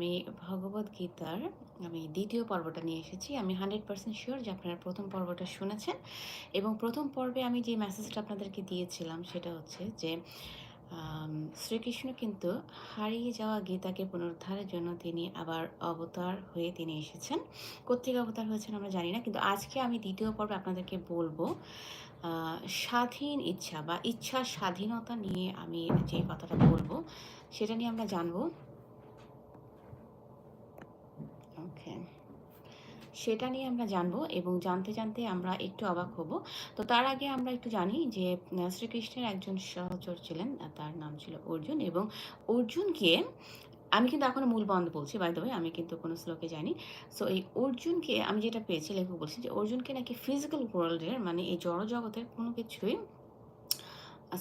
আমি ভগবদ গীতার, আমি দ্বিতীয় পর্বটা নিয়ে এসেছি। আমি হান্ড্রেড পার্সেন্ট শিওর যে আপনারা প্রথম পর্বটা শুনেছেন এবং প্রথম পর্বে আমি যে মেসেজটা আপনাদেরকে দিয়েছিলাম সেটা হচ্ছে যে শ্রীকৃষ্ণ কিন্তু হারিয়ে যাওয়া গীতাকে পুনরুদ্ধারের জন্য তিনি আবার অবতার হয়ে তিনি এসেছেন। কর্তৃক অবতার হয়েছেন আমরা জানি না, কিন্তু আজকে আমি দ্বিতীয় পর্বে আপনাদেরকে বলব স্বাধীন ইচ্ছা বা ইচ্ছা স্বাধীনতা নিয়ে আমি যে কথাটা বলব সেটা নিয়ে আমরা জানব ওকে সেটা নিয়ে আমরা জানব এবং জানতে জানতে আমরা একটু অবাক হব। তো তার আগে আমরা একটু জানি যে শ্রীকৃষ্ণের একজন সহচর ছিলেন, তার নাম ছিল অর্জুন এবং অর্জুনকে আমি কিন্তু এখনও মূল বন্ধ বলছি বাই দ্য আমি কিন্তু কোনো শ্লোকে জানি সো এই অর্জুনকে আমি যেটা পেয়েছি লেখক বলছি যে, অর্জুনকে নাকি ফিজিক্যাল ওয়ার্ল্ডের মানে এই জড়জগতের কোনো কিছুই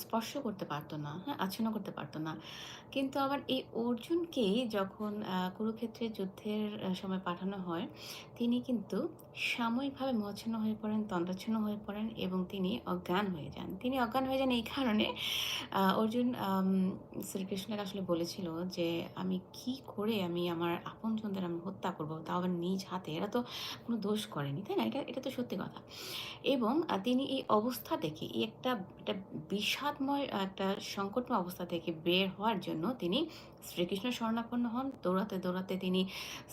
স্পর্শ করতে পারতো না হ্যাঁ আচ্ছন্ন করতে পারতো না। কিন্তু আবার এই অর্জুনকেই যখন কুরুক্ষেত্রের যুদ্ধের সময় পাঠানো হয় তিনি কিন্তু সাময়িকভাবে মোহাচ্ছন্ন হয়ে পড়েন তন্দ্রাচ্ছন্ন হয়ে পড়েন এবং তিনি অজ্ঞান হয়ে যান। তিনি অজ্ঞান হয়ে যান এই কারণে অর্জুন আম, শ্রীকৃষ্ণের আসলে বলেছিল যে আমি কি করে আমি আমার আপনজনদের আমি হত্যা করব? তাও আবার নিজ হাতে। এরা তো কোনো দোষ করেনি তাই না? এটা এটা তো সত্যি কথা। এবং তিনি এই অবস্থা থেকে এই একটা একটা বিষাদময় একটা সংকটময় অবস্থা থেকে বের হওয়ার জন্য তিনি শ্রীকৃষ্ণ শরণাপন্ন হন। দৌড়াতে দৌড়াতে তিনি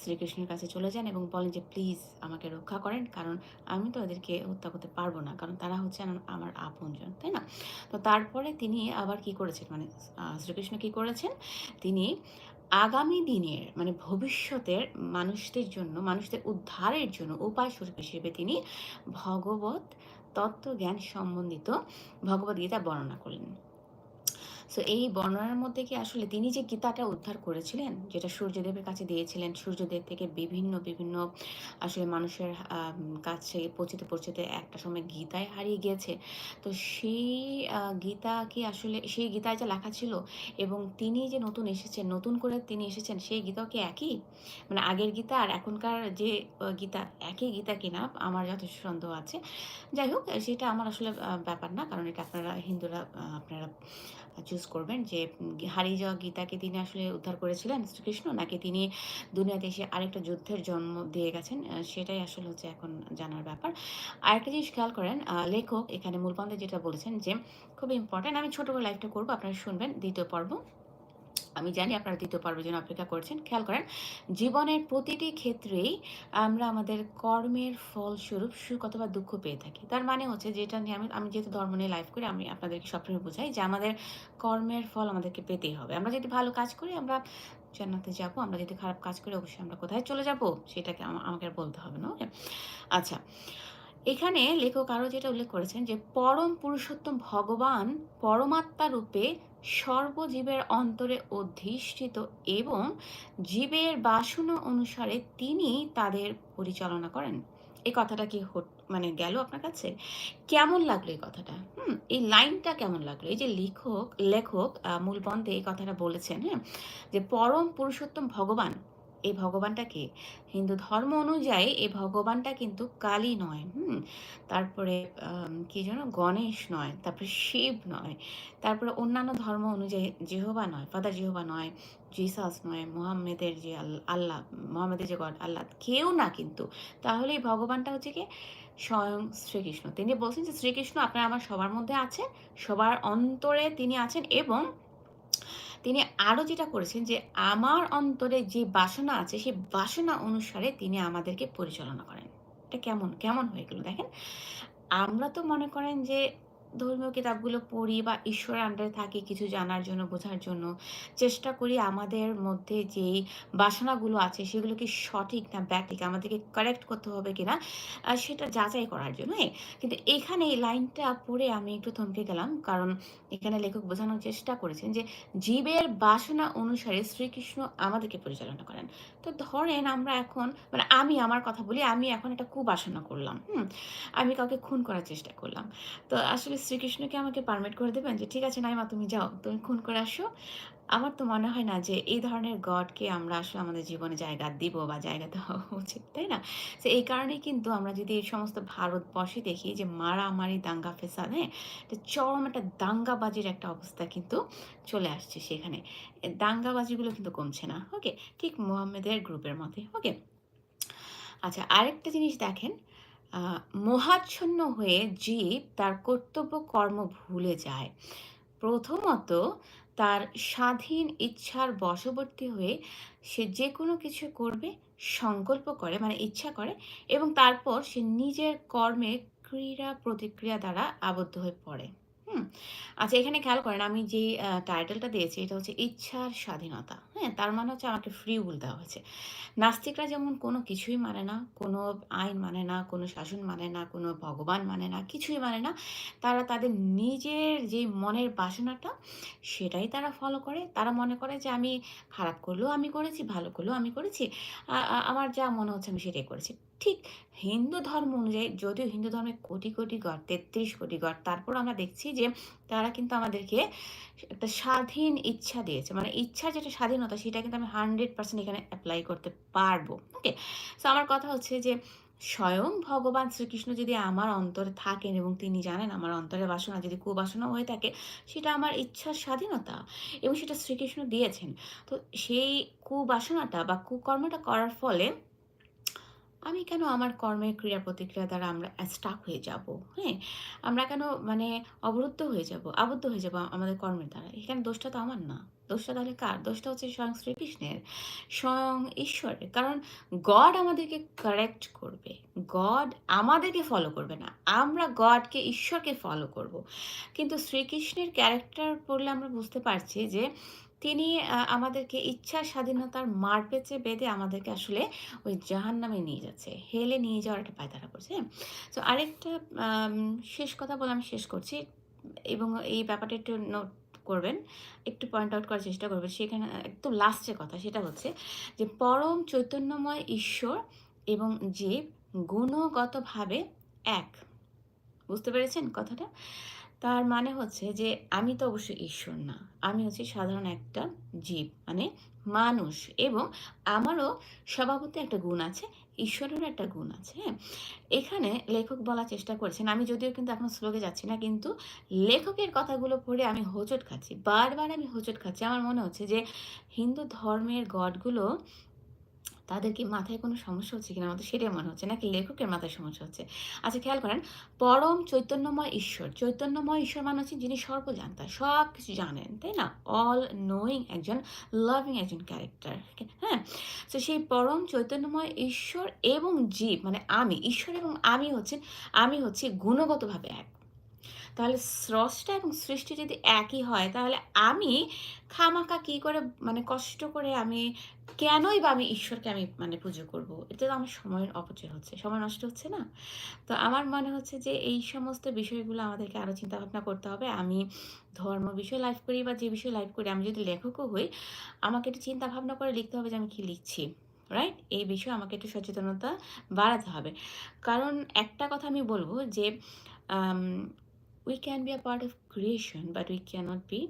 শ্রীকৃষ্ণের কাছে চলে যান এবং বলেন যে, প্লিজ আমাকে রক্ষা করেন, কারণ আমি তো এদেরকে হত্যা করতে পারব না, কারণ তারা হচ্ছে আমার আপনজন তাই না? তো তারপরে তিনি আবার কি করেছেন? মানে শ্রীকৃষ্ণ কি করেছেন? তিনি আগামী দিনের মানে ভবিষ্যতের মানুষদের জন্য, মানুষদের উদ্ধারের জন্য উপায় স্বরূপ হিসেবে তিনি ভগবত তত্ত্বজ্ঞান সম্বন্ধিত ভগবদ্গীতা বর্ণনা করলেন। সো এই বর্ণনার মধ্যে কি আসলে তিনি যে গীতাটা উদ্ধার করেছিলেন, যেটা সূর্যদেবের কাছে দিয়েছিলেন, সূর্যদেব থেকে বিভিন্ন বিভিন্ন আসলে মানুষের কাছে পৌঁছতে পৌঁছতে একটা সময় গীতায় হারিয়ে গিয়েছে। তো সেই গীতা কি আসলে, সেই গীতায় যা লেখা ছিল এবং তিনি যে নতুন এসেছেন, নতুন করে তিনি এসেছেন, সেই গীতাও কি একই? মানে আগের গীতা আর এখনকার যে গীতা একই গীতা কিনা আমার যথেষ্ট সন্দেহ আছে। যাই হোক, সেটা আমার আসলে ব্যাপার না, কারণ এটা আপনারা, হিন্দুরা আপনারা চুজ করবেন যে হারিয়ে যাওয়া গীতাকে তিনি আসলে উদ্ধার করেছিলেন শ্রীকৃষ্ণ, নাকি তিনি দুনিয়াতে এসে আরেকটা যুদ্ধের জন্ম দিয়ে গেছেন? সেটাই আসলে হচ্ছে এখন জানার ব্যাপার। আরেকটা জিনিস খেয়াল করেন লেখক এখানে মূলপন্থে যেটা বলেছেন যে খুব ইম্পর্ট্যান্ট আমি ছোটবেলা করে লাইফটা করব, আপনারা শুনবেন দ্বিতীয় পর্ব। আমি জানি আপনারা দ্বিতীয় পর্বের জন্য অপেক্ষা করছেন, খেয়াল করেন, জীবনের প্রতিটি ক্ষেত্রেই আমরা আমাদের কর্মের ফলস্বরূপ সুখ অথবা দুঃখ পেয়ে থাকি তার মানে হচ্ছে যেটা নিয়ে আমি আমি যেহেতু ধর্ম নিয়ে লাইফ করি, আমি আপনাদেরকে সবসময় বোঝাই যে আমাদের কর্মের ফল আমাদেরকে পেতেই হবে আমরা যদি ভালো কাজ করি, আমরা জান্নাতে যাব, আমরা যদি খারাপ কাজ করি, অবশ্যই আমরা কোথায় চলে যাব, সেটাকে আমা- আমাকে বলতে হবে না? আচ্ছা এখানে লেখক আরও যেটা উল্লেখ করেছেন যে, পরম পুরুষোত্তম ভগবান পরমাত্মা রূপে সর্বজীবের অন্তরে অধিষ্ঠিত এবং জীবের বাসনা অনুসারে তিনি তাদের পরিচালনা করেন। এই কথাটা কি মানে গেল আপনার কাছে? কেমন লাগল এই কথাটা? হুম, এই লাইনটা কেমন লাগল? এই যে লেখক লেখক মূলবন্ধে মূল বন্ধে এই কথাটা বলেছেন হ্যাঁ যে পরম পুরুষোত্তম ভগবান এই ভগবানটা কে হিন্দু ধর্ম অনুযায়ী এই ভগবানটা কিন্তু কালী নয়, হুম? তারপরে কি যেন, গণেশ নয়, তারপরে শিব নয়, তারপরে অন্যান্য ধর্ম অনুযায়ী জেহোবা নয় ফাদার জেহোবা নয়, জিসাস নয়, মোহাম্মেদের যে আল- আল্লাহ, মোহাম্মদের যে গড, আল্লাহ, কেউ না কিন্তু। তাহলে এই ভগবানটা হচ্ছে কি? স্বয়ং শ্রীকৃষ্ণ। তিনি বলছেন যে শ্রীকৃষ্ণ আপনার আমার সবার মধ্যে আছেন, সবার অন্তরে তিনি আছেন এবং তিনি আরও যেটা করেছেন যে, আমার অন্তরে যে বাসনা আছে সেই বাসনা অনুসারে তিনি আমাদেরকে পরিচালনা করেন। এটা কেমন কেমন হয়ে গেল দেখেন? আমরা তো মনে করেন যে ধর্মীয় কিতাবগুলো পড়ি বা ঈশ্বরের আন্ডারে থাকি কিছু জানার জন্য, বোঝার জন্য, চেষ্টা করি আমাদের মধ্যে যেই বাসনাগুলো আছে সেগুলো কি সঠিক না ব্যাঠিক আমাদেরকে কারেক্ট করতে হবে কিনা সেটা যাচাই করার জন্য। হ্যাঁ কিন্তু এখানে এই লাইনটা পড়ে আমি একটু থমকে গেলাম, কারণ এখানে লেখক বোঝানোর চেষ্টা করেছেন যে জীবের বাসনা অনুসারে শ্রীকৃষ্ণ আমাদেরকে পরিচালনা করেন। তো ধরেন আমরা এখন মানে আমি আমার কথা বলি, আমি এখন একটা কুবাসনা করলাম, হুম? আমি কাউকে খুন করার চেষ্টা করলাম। তো আসলে শ্রীকৃষ্ণকে আমাকে পারমিট করে দেবেন যে ঠিক আছে নাইমা তুমি যাও তুমি খুন করে আসো আমার তো মনে হয় না যে এই ধরনের গডকে আমরা আসলে আমাদের জীবনে জায়গা দিব বা জায়গা দেওয়া উচিত, তাই না? তো এই কারণেই কিন্তু আমরা যদি এই সমস্ত ভারতবর্ষে দেখি যে মারামারি, দাঙ্গা ফেসাদ, হ্যাঁ? চরম একটা দাঙ্গাবাজির একটা অবস্থা কিন্তু চলে আসছে সেখানে। দাঙ্গাবাজিগুলো কিন্তু কমছে না, ওকে? ঠিক মোহাম্মেদের গ্রুপের মতোই, ওকে? আচ্ছা আরেকটা জিনিস দেখেন, মোহাচ্ছন্ন হয়ে জীব তার কর্তব্য কর্ম ভুলে যায়। প্রথমত তার স্বাধীন ইচ্ছার বশবর্তী হয়ে সে যে কোনো কিছু করবে, সংকল্প করে মানে ইচ্ছা করে এবং তারপর সে নিজের কর্মে ক্রীড়া প্রতিক্রিয়া দ্বারা আবদ্ধ হয়ে পড়ে। হুম? আচ্ছা এখানে খেয়াল করেন আমি যে টাইটেলটা দিয়েছি, এটা হচ্ছে ইচ্ছার স্বাধীনতা। হ্যাঁ তার মানে হচ্ছে আমাকে ফ্রি উইল দেওয়া হয়েছে। নাস্তিকরা যেমন কোনো কিছুই মানে না, কোনো আইন মানে না, কোনো শাসন মানে না, কোনো ভগবান মানে না, কিছুই মানে না, তারা তাদের নিজের যে মনের বাসনাটা সেটাই তারা ফলো করে। তারা মনে করে যে আমি খারাপ করলেও আমি করেছি, ভালো করলেও আমি করেছি। আমার যা মনে হচ্ছে আমি সেটাই করেছি। ঠিক হিন্দু ধর্ম অনুযায়ী, যদিও হিন্দু ধর্মে কোটি কোটি গড়, তেত্রিশ কোটি গড়, তারপর আমরা দেখছি যে তারা কিন্তু আমাদেরকে একটা স্বাধীন ইচ্ছা দিয়েছে। মানে ইচ্ছা যেটা স্বাধীনতা, সেটা কিন্তু আমি হান্ড্রেড পার্সেন্ট এখানে অ্যাপ্লাই করতে পারব। ওকে সো আমার কথা হচ্ছে যে, স্বয়ং ভগবান শ্রীকৃষ্ণ যদি আমার অন্তরে থাকেন এবং তিনি জানেন আমার অন্তরে বাসনা, যদি কুবাসনা হয়ে থাকে, সেটা আমার ইচ্ছার স্বাধীনতা এবং সেটা শ্রীকৃষ্ণ দিয়েছেন। তো সেই কুবাসনাটা বা কুকর্মটা করার ফলে আমি কেন আমার কর্মের ক্রিয়া প্রতিক্রিয়া দ্বারা আমরা স্টাক হয়ে যাব? হ্যাঁ? আমরা কেন মানে অবরুদ্ধ হয়ে যাব? আবদ্ধ হয়ে যাব আমাদের কর্মের দ্বারা? এখানে দোষটা তো আমার না। দোষটা তাহলে কার? দোষটা হচ্ছে স্বয়ং শ্রীকৃষ্ণের স্বয়ং ঈশ্বরের। কারণ গড আমাদেরকে কারেক্ট করবে। গড আমাদেরকে ফলো করবে না। আমরা গডকে ঈশ্বরকে ফলো করব। কিন্তু শ্রীকৃষ্ণের ক্যারেক্টার পড়লে আমরা বুঝতে পারছি যে তিনি আমাদেরকে ইচ্ছা স্বাধীনতার মারপেঁচে বেঁধে আমাদেরকে আসলে ওই জাহান্নামে নিয়ে যাচ্ছে। হেলে নিয়ে যাওয়ার একটা পায়তারা করছে, হ্যাঁ? তো আরেকটা শেষ কথা বলে আমি শেষ করছি এবং এই ব্যাপারটা একটু নোট করবেন। একটু পয়েন্ট আউট করার চেষ্টা করবেন। সেখানে একদম লাস্টের কথা সেটা হচ্ছে যে পরম চৈতন্যময় ঈশ্বর এবং জীব গুণগতভাবে এক। বুঝতে পেরেছেন কথাটা? তার মানে হচ্ছে যে আমি তো অবশ্যই ঈশ্বর না। আমি হচ্ছি সাধারণ একটা জীব মানে মানুষ এবং আমারও স্বভাবতই একটা গুণ আছে, ঈশ্বরেরও একটা গুণ আছে, হ্যাঁ? এখানে লেখক বলার চেষ্টা করেছেন, আমি যদিও কিন্তু এখন শ্লোকে যাচ্ছি না কিন্তু লেখকের কথাগুলো পড়ে আমি হোঁচট খাচ্ছি। বারবার আমি হোঁচট খাচ্ছি। আমার মনে হচ্ছে যে হিন্দু ধর্মের গডগুলো তাদের কি মাথায় কোনো সমস্যা হচ্ছে কিনা? আমার তো সেটাই মনে হচ্ছে। নাকি লেখকের মাথায় সমস্যা হচ্ছে? আচ্ছা খেয়াল করেন, পরম চৈতন্যময় ঈশ্বর। চৈতন্যময় ঈশ্বর মানে হচ্ছে যিনি সর্বজান্তা সব কিছু জানেন, তাই না? অল নোয়িং একজন লাভিং একজন ক্যারেক্টার হ্যাঁ? তো সেই পরম চৈতন্যময় ঈশ্বর এবং জীব মানে আমি, ঈশ্বর এবং আমি হচ্ছেন, আমি হচ্ছে গুণগতভাবে এক। তাহলে স্রষ্টা এবং সৃষ্টি যদি একই হয়, তাহলে আমি খামাখা কী করে মানে কষ্ট করে আমি কেনই বা আমি ঈশ্বরকে আমি মানে পুজো করব? এতে তো আমার সময়ের অপচয় হচ্ছে, সময় নষ্ট হচ্ছে না? তো আমার মনে হচ্ছে যে এই সমস্ত বিষয়গুলো আমাদেরকে আরও চিন্তাভাবনা করতে হবে। আমি ধর্ম বিষয়ে লাইভ করি বা যে বিষয়ে লাইভ করি, আমি যদি লেখকও হই, আমাকে একটু চিন্তা ভাবনা করে লিখতে হবে যে আমি কী লিখছি রাইট এই বিষয়ে আমাকে একটু সচেতনতা বাড়াতে হবে। কারণ একটা কথা আমি বলব যে we can be a part of creation but we cannot be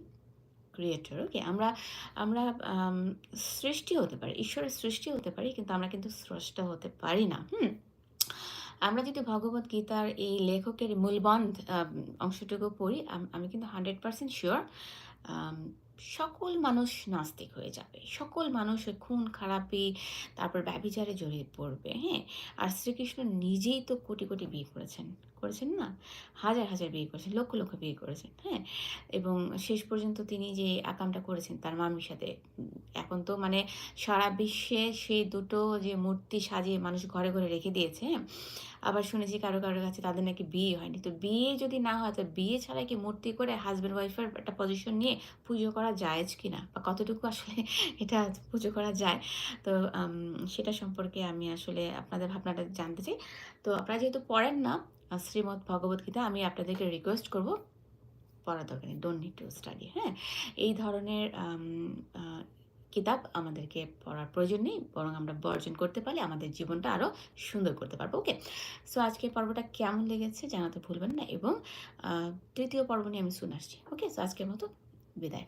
creator okay আমরা আমরা আম, সৃষ্টি হতে পারি ঈশ্বরের সৃষ্টি হতে পারি কিন্তু আমরা কিন্তু স্রষ্টা হতে পারি না হুম? আমরা যদি ভগবত গীতার এই লেখকের মূলবন্ধ অংশটুকু পড়ি আমি কিন্তু হান্ড্রেড পার্সেন্ট শিওর সকল মানুষ নাস্তিক হয়ে যাবে সকল মানুষ খুন খারাপি তারপর ব্যভিচারে জড়িয়ে পড়বে হ্যাঁ? আর শ্রীকৃষ্ণ নিজেই তো কোটি কোটি বিয়ে করেছেন করেছেন না? হাজার হাজার বিয়ে করেছেন, লক্ষ লক্ষ বিয়ে করেছেন হ্যাঁ? এবং শেষ পর্যন্ত তিনি যে আকামটা করেছেন তার মামির সাথে এখন তো মানে সারা বিশ্বে সেই দুটো যে মূর্তি সাজিয়ে মানুষ ঘরে ঘরে রেখে দিয়েছে হ্যাঁ? আবার শুনেছি কারও কারোর কাছে তাদের নাকি বিয়ে হয়নি। তো বিয়ে যদি না হয়, তো বিয়ে ছাড়া কি মূর্তি করে হাজব্যান্ড ওয়াইফের একটা পজিশন নিয়ে পুজো করা জায়েজ কি না? বা কতটুকু আসলে এটা পুজো করা যায়? তো সেটা সম্পর্কে আমি আসলে আপনাদের ভাবনাটা জানতে চাই। তো আপনারা যেহেতু পড়েন না শ্রীমদ্ ভগবদ্গীতা আমি আপনাদেরকে রিকোয়েস্ট করব। পড়া দরকার নেই ডোন্ট নিড টু স্টাডি হ্যাঁ? এই ধরনের কিতাব আমাদেরকে পড়ার প্রয়োজন নেই, বরং আমরা বর্জন করতে পারলে আমাদের জীবনটা আরও সুন্দর করতে পারব ওকে সো আজকের পর্বটা কেমন লেগেছে জানাতে ভুলবেন না এবং তৃতীয় পর্ব নিয়ে আমি শুনে আসছি ওকে সো আজকের মতো, বিদায়।